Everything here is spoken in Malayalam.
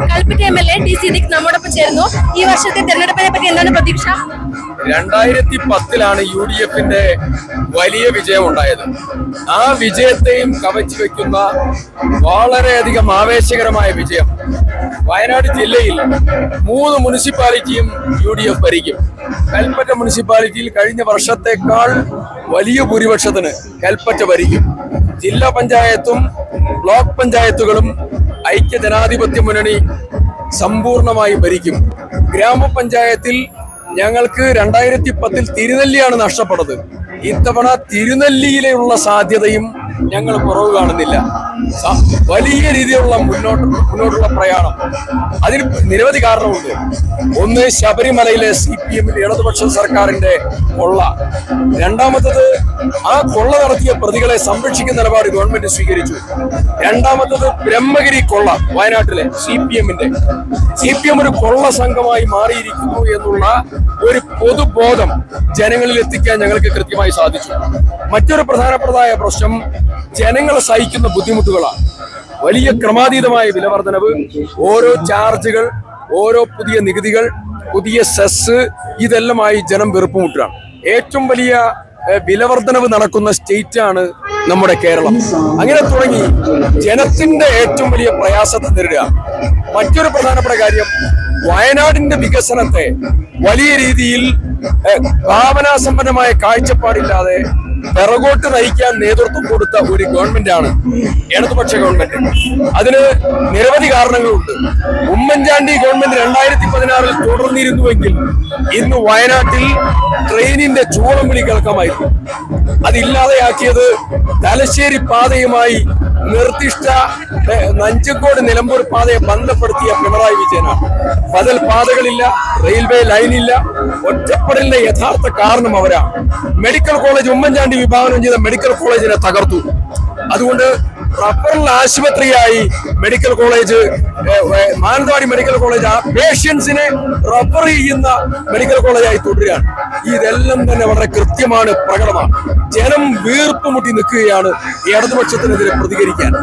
കൽപ്പറ്റ എം എൽ എ നമ്മോടൊപ്പം ചേരുന്നു. ഈ വർഷത്തെ തെരഞ്ഞെടുപ്പിനെ പറ്റി എന്താണ് പ്രതീക്ഷ? രണ്ടായിരത്തി പത്തിലാണ് യു ഡി എഫിന്റെ വലിയ വിജയം ഉണ്ടായത്. ആ വിജയത്തെയും കവച്ചു വെക്കുന്ന വളരെയധികം ആവേശകരമായ വിജയം വയനാട് ജില്ലയിൽ മൂന്ന് മുനിസിപ്പാലിറ്റിയും യു ഡി എഫ് ഭരിക്കും. കൽപ്പറ്റ മുനിസിപ്പാലിറ്റിയിൽ കഴിഞ്ഞ വർഷത്തേക്കാൾ വലിയ ഭൂരിപക്ഷത്തിന് കൽപ്പറ്റ ഭരിക്കും. ജില്ലാ പഞ്ചായത്തും ബ്ലോക്ക് പഞ്ചായത്തുകളും ഐക്യ ജനാധിപത്യ മുന്നണി സമ്പൂർണമായി ഭരിക്കും. ഗ്രാമപഞ്ചായത്തിൽ ഞങ്ങൾക്ക് രണ്ടായിരത്തി പത്തിൽ തിരുനെല്ലിയാണ് നഷ്ടപ്പെട്ടത്. ഇത്തവണ തിരുനെല്ലിയിലുള്ള സാധ്യതയും ഞങ്ങൾ കുറവ് കാണുന്നില്ല. വലിയ രീതിയിലുള്ള മുന്നോട്ട് മുന്നോട്ടുള്ള പ്രയാണം. അതിന് നിരവധി കാരണമുണ്ട് ഒന്ന് ശബരിമലയിലെ സി പി എമ്മിന്റെ ഇടതുപക്ഷ സർക്കാരിന്റെ കൊള്ള. രണ്ടാമത്തത് ആ കൊള്ള നടത്തിയ പ്രതികളെ സംരക്ഷിക്കുന്ന നിലപാട് ഗവൺമെന്റ് സ്വീകരിച്ചു. രണ്ടാമത്തത് ബ്രഹ്മഗിരി കൊള്ള വയനാട്ടിലെ സി പി എമ്മിന്റെ. സി പി എം ഒരു കൊള്ള സംഘമായി മാറിയിരിക്കുന്നു എന്നുള്ള ഒരു പൊതുബോധം ജനങ്ങളിൽ എത്തിക്കാൻ ഞങ്ങൾക്ക് കൃത്യമായി സാധിച്ചു. മറ്റൊരു പ്രധാനപ്പെട്ടതായ പ്രശ്നം ജനങ്ങൾ സഹിക്കുന്ന ബുദ്ധിമുട്ടുകളാണ്. വലിയ ക്രമാതീതമായ വിലവർധനവ് ഓരോ ചാർജുകൾ ഓരോ പുതിയ നികുതികൾ പുതിയ സെസ് ഇതെല്ലാമായി ജനം വെറുപ്പുമുട്ടുകയാണ് ഏറ്റവും വലിയ വിലവർധനവ് നടക്കുന്ന സ്റ്റേറ്റ് ആണ് നമ്മുടെ കേരളം. അങ്ങനെ തുടങ്ങി ജനത്തിന്റെ ഏറ്റവും വലിയ പ്രയാസത്തെ നേരിടുക. മറ്റൊരു പ്രധാനപ്പെട്ട കാര്യം വയനാടിന്റെ വികസനത്തെ വലിയ രീതിയിൽ ഭാവനാസമ്പന്നമായ കാഴ്ചപ്പാടില്ലാതെ പിറകോട്ട് നയിക്കാൻ നേതൃത്വം കൊടുത്ത ഒരു ഗവൺമെന്റാണ് ഇടതുപക്ഷ ഗവൺമെന്റ്. അതിന് നിരവധി കാരണങ്ങളുണ്ട്. ഉമ്മൻചാണ്ടി ഗവൺമെന്റ് രണ്ടായിരത്തി പതിനാറിൽ തുടർന്നിരുന്നുവെങ്കിൽ ഇന്ന് വയനാട്ടിൽ ട്രെയിനിന്റെ ചൂളം വിളി കേൾക്കാമായിരുന്നു അതില്ലാതെയാക്കിയത് തലശ്ശേരി പാതയുമായി നിർദ്ദിഷ്ട നഞ്ചക്കോട് നിലമ്പൂർ പാതയെ ബന്ധപ്പെടുത്തിയ പിണറായി വിജയനാണ്. ബദൽ പാതകളില്ല റെയിൽവേ ലൈനില്ല ഒറ്റപ്പെടലിന്റെ യഥാർത്ഥ കാരണം അവരാണ്. മെഡിക്കൽ കോളേജ് ഉമ്മൻചാണ്ടി വിഭാവനം ചെയ്ത മെഡിക്കൽ കോളേജിനെ തകർത്തു. അതുകൊണ്ട് referral ആശുപത്രിയായി medical college Mananthavady medical college ആ പേഷ്യൻസിനെ റഫർ ചെയ്യുന്ന മെഡിക്കൽ കോളേജായി തുടരുകയാണ്. ഇതെല്ലാം തന്നെ വളരെ കൃത്യമാണ് പ്രകടമാണ്. ജനം വീർപ്പ് മുട്ടി നിൽക്കുകയാണ് ഇടതുപക്ഷത്തിനെതിരെ പ്രതികരിക്കാൻ.